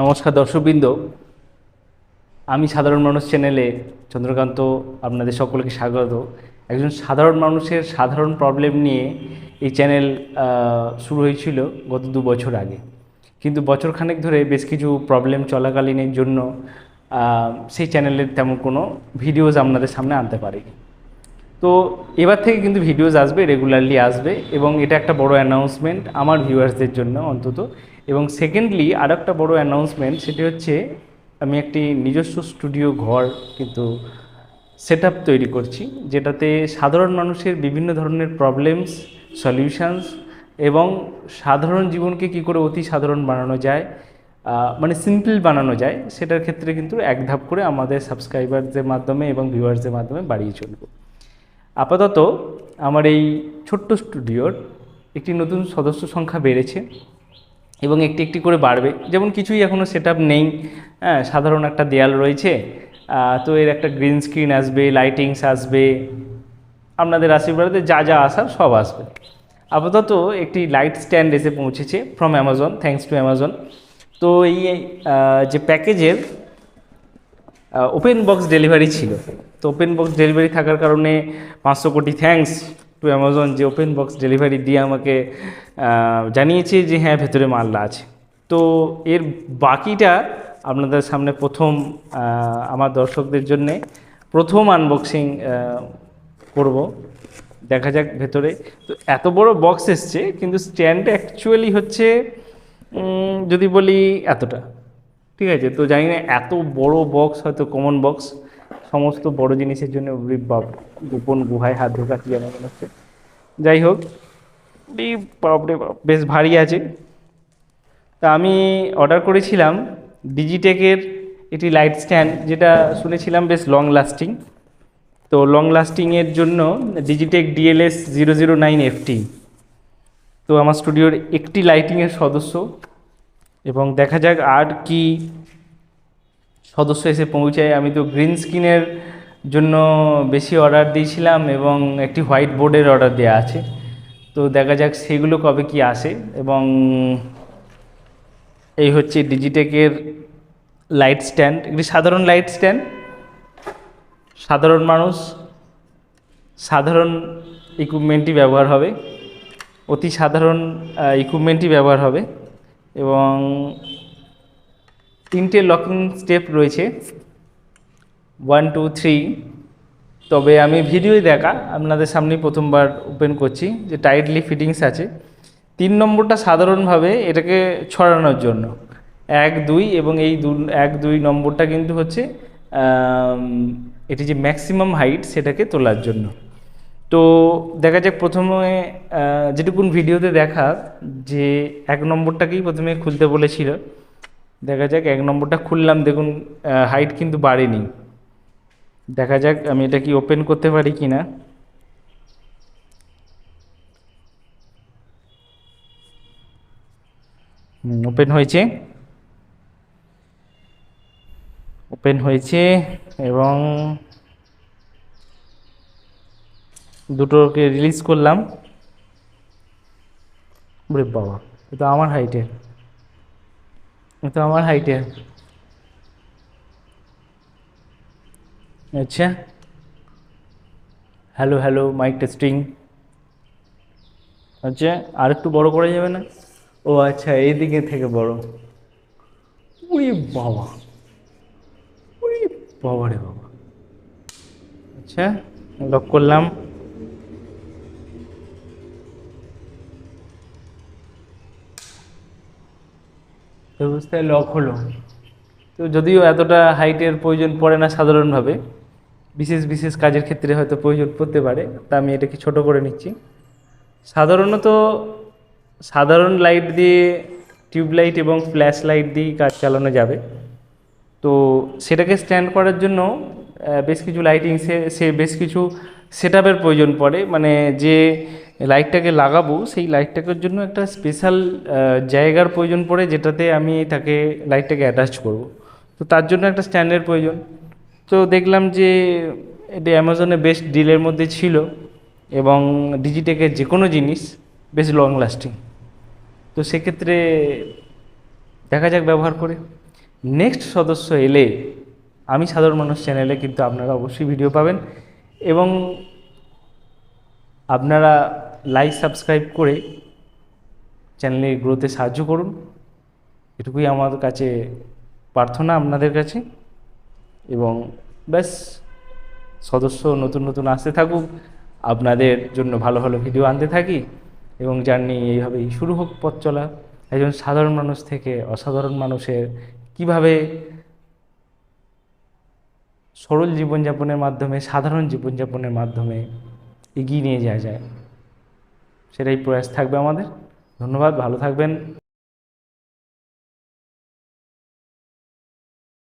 নমস্কার দর্শকবৃন্দ। আমি সাধারণ মানুষ চ্যানেলে চন্দ্রকান্ত আপনাদের সকলকে স্বাগত। একজন সাধারণ মানুষের সাধারণ প্রবলেম নিয়ে এই চ্যানেল শুরু হয়েছিল গত দু বছর আগে। কিন্তু বছরখানেক ধরে বেশ কিছু প্রবলেম চলাকালীনের জন্য সেই চ্যানেলের তেমন কোনো ভিডিওজ আপনাদের সামনে আনতে পারিনি। তো এবার থেকে কিন্তু ভিডিওজ আসবে রেগুলারলি আসবে এবং এটা একটা বড় অ্যানাউন্সমেন্ট আমার ভিউয়ার্সদের জন্য অন্তত। এবং সেকেন্ডলি আর একটা বড় অ্যানাউন্সমেন্ট সেটি হচ্ছে আমি একটি নিজস্ব স্টুডিও ঘর কিন্তু সেট তৈরি করছি, যেটাতে সাধারণ মানুষের বিভিন্ন ধরনের প্রবলেমস সলিউশানস এবং সাধারণ জীবনকে কি করে অতি সাধারণ বানানো যায় মানে সিম্পল বানানো যায়, সেটার ক্ষেত্রে কিন্তু এক ধাপ করে আমাদের সাবস্ক্রাইবারদের মাধ্যমে এবং ভিউয়ার্সদের মাধ্যমে বাড়িয়ে চলবো। আপাতত আমার এই ছোট্ট স্টুডিওর একটি নতুন সদস্য সংখ্যা বেড়েছে। এবং একটি একটি করে বাড়বে। যেমন কিছুই এখনও সেট আপ নেই হ্যাঁ সাধারণ একটা দেয়াল রয়েছে। তো এর একটা গ্রিন স্ক্রিন আসবে লাইটিংস আসবে, আপনাদের আশীর্বাদে যা যা আসার সব আসবে। আপাতত একটি লাইট স্ট্যান্ড এসে পৌঁছেছে from Amazon thanks to Amazon তো এই যে প্যাকেজের ওপেন বক্স ডেলিভারি ছিল। তো ওপেন বক্স ডেলিভারি থাকার কারণে পাঁচশো কোটি থ্যাঙ্কস টু অ্যামাজন যে ওপেন বক্স ডেলিভারি দিয়ে আমাকে জানিয়েছে যে হ্যাঁ ভেতরে মালটা আছে তো এর বাকিটা আপনাদের সামনে প্রথম আমার দর্শকদের জন্যে প্রথম আনবক্সিং করব দেখা যাক ভেতরে তো এত বড় বক্স এসছে কিন্তু স্ট্যান্ড অ্যাকচুয়ালি হচ্ছে যদি বলি এতটা ঠিক আছে তো জানি না এত বড় বক্স হয়তো কমন বক্স সমস্ত বড় জিনিসের জন্য বাপ গোপন গুহায় হাত ঢোকাচ্ছি যেন মনে হচ্ছে? যাই হোক এই বেশ ভারী আছে। তা আমি অর্ডার করেছিলাম ডিজিটেকের একটি লাইট স্ট্যান্ড যেটা শুনেছিলাম বেশ লং লাস্টিং তো লং লাস্টিংয়ের জন্য Digitek DLS zero zero nine FT তো আমার স্টুডিওর একটি লাইটিংয়ের সদস্য। এবং দেখা যাক আর কি সদস্য এসে পৌঁছায়। আমি তো গ্রিন স্ক্রিনের জন্য বেশি অর্ডার দিয়েছিলাম এবং একটি হোয়াইট বোর্ডের অর্ডার দেওয়া আছে। তো দেখা যাক সেগুলো কবে কি আসে এবং এই হচ্ছে ডিজিটেকের লাইট স্ট্যান্ড একটি সাধারণ লাইট স্ট্যান্ড সাধারণ মানুষ, সাধারণ ইকুইপমেন্টই ব্যবহার হবে। অতি সাধারণ ইকুইপমেন্টই ব্যবহার হবে এবং তিনটে লকিং স্টেপ রয়েছে। ওয়ান টু থ্রি তবে আমি ভিডিওই দেখা, আপনাদের সামনে প্রথমবার ওপেন করছি, যে টাইটলি ফিটিংস আছে। তিন নম্বরটা সাধারণভাবে এটাকে ছড়ানোর জন্য। এক, দুই এবং এই দু, এক, দুই নম্বরটা কিন্তু হচ্ছে এটি যে ম্যাক্সিমাম হাইট সেটাকে তোলার জন্য। তো দেখা যাক প্রথমে যেটুকুন ভিডিওতে দেখা, যে এক নম্বরটাকেই প্রথমে খুলতে বলেছিল। দেখা যাক, এক নম্বরটা খুললাম, দেখুন হাইট কিন্তু বাড়েনি। দেখা যাক, আমি এটা কি ওপেন করতে পারি কি না। ওপেন হয়েছে। ওপেন হয়েছে এবং দুটোকে রিলিজ করলাম। বাবা, এটা আমার হাইটের এটা আমার হাইটের আচ্ছা। হ্যালো হ্যালো মাইক টেস্টিং আচ্ছা আর একটু বড় করা যাবে না? ও আচ্ছা এই দিকে থেকে বড়। উড়ি বাবা। উড়ি বাবা রে বাবা। আচ্ছা লক করলাম। ব্যবস্থায় লক হলো। তো যদিও এতটা হাইটের প্রয়োজন পড়ে না সাধারণভাবে, বিশেষ বিশেষ কাজের ক্ষেত্রে হয়তো প্রয়োজন পড়তে পারে, তা আমি এটাকে ছোট করে নিচ্ছি। সাধারণত সাধারণ লাইট দিয়ে টিউবলাইট এবং ফ্ল্যাশ লাইট দিয়েই কাজ চালানো যাবে। তো সেটাকে স্ট্যান্ড করার জন্য বেশ কিছু লাইটিং সে সে বেশ কিছু সেট প্রয়োজন পড়ে। মানে যে লাইটটাকে লাগাবো, সেই লাইটটাকের জন্য একটা স্পেশাল জায়গার প্রয়োজন পড়ে যেটাতে আমি তাকে লাইটটাকে অ্যাটাচ করব। তো তার জন্য একটা স্ট্যান্ডের প্রয়োজন। তো দেখলাম যে এটা অ্যামাজনে বেস্ট ডিলের মধ্যে ছিল এবং ডিজিটেকের যে কোনো জিনিস বেশ লং লাস্টিং তো সেক্ষেত্রে দেখা যাক ব্যবহার করে। নেক্সট সদস্য এলে, আমি সাধারণ মানুষ চ্যানেলে কিন্তু আপনারা অবশ্যই ভিডিও পাবেন। এবং আপনারা লাইক সাবস্ক্রাইব করে চ্যানেলের গ্রোথে সাহায্য করুন। এটুকুই আমার কাছে প্রার্থনা আপনাদের কাছে। এবং ব্যাস, সদস্য নতুন নতুন আসতে থাকুক। আপনাদের জন্য ভালো ভালো ভিডিও আনতে থাকি। এবং জার্নি এইভাবেই শুরু হোক পথ চলা। একজন সাধারণ মানুষ থেকে অসাধারণ মানুষের কীভাবে সরল জীবনযাপনের মাধ্যমে, সাধারণ জীবনযাপনের মাধ্যমে এগিয়ে নিয়ে যাওয়া যায়। সেটাই প্রয়াস থাকবে আমাদের। ধন্যবাদ, ভালো থাকবেন।